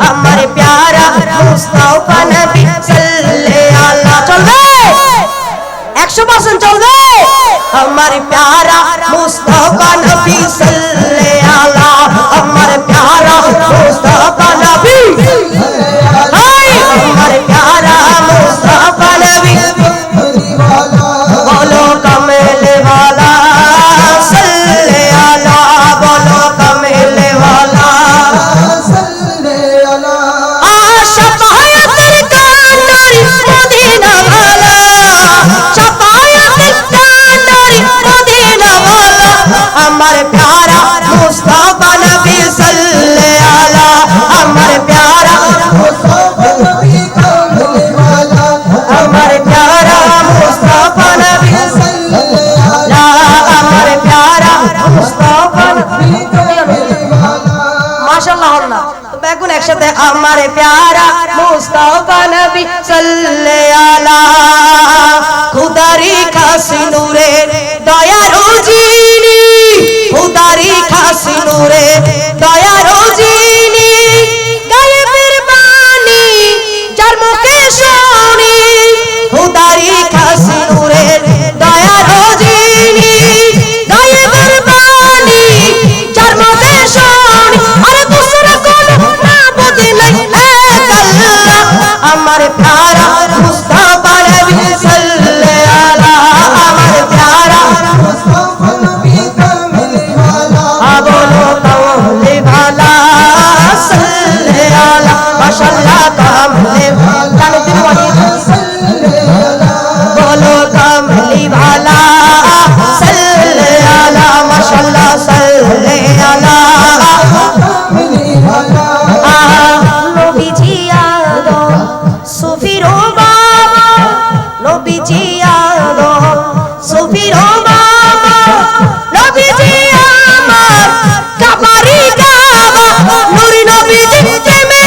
আমার প্যারা মুস্তাফা নবী সাল্লে আলা চলবে একশো পার্সেন্ট চলবে আমার প্যারা মুস্তাফা নবী সাল্লে মাশাআল্লাহ না। তো বেগুন একসাথে আমার প্যারা মুস্তাফা নবী সাল্লে আলা। খুদারি খাসি নূরে, দয়া রোজিনি। খুদারি খাসি নূরে আমার প্যারা মুস্তাফা নবী সাল্লাল্লাহু আলা আমার প্যারা মুস্তাফা নবী কামিল ভালা আবলো তাওহলে নবীজি আদম সুফিরো নবীজি আমার কাবারি কাবা নুরি নবীজি প্রেমে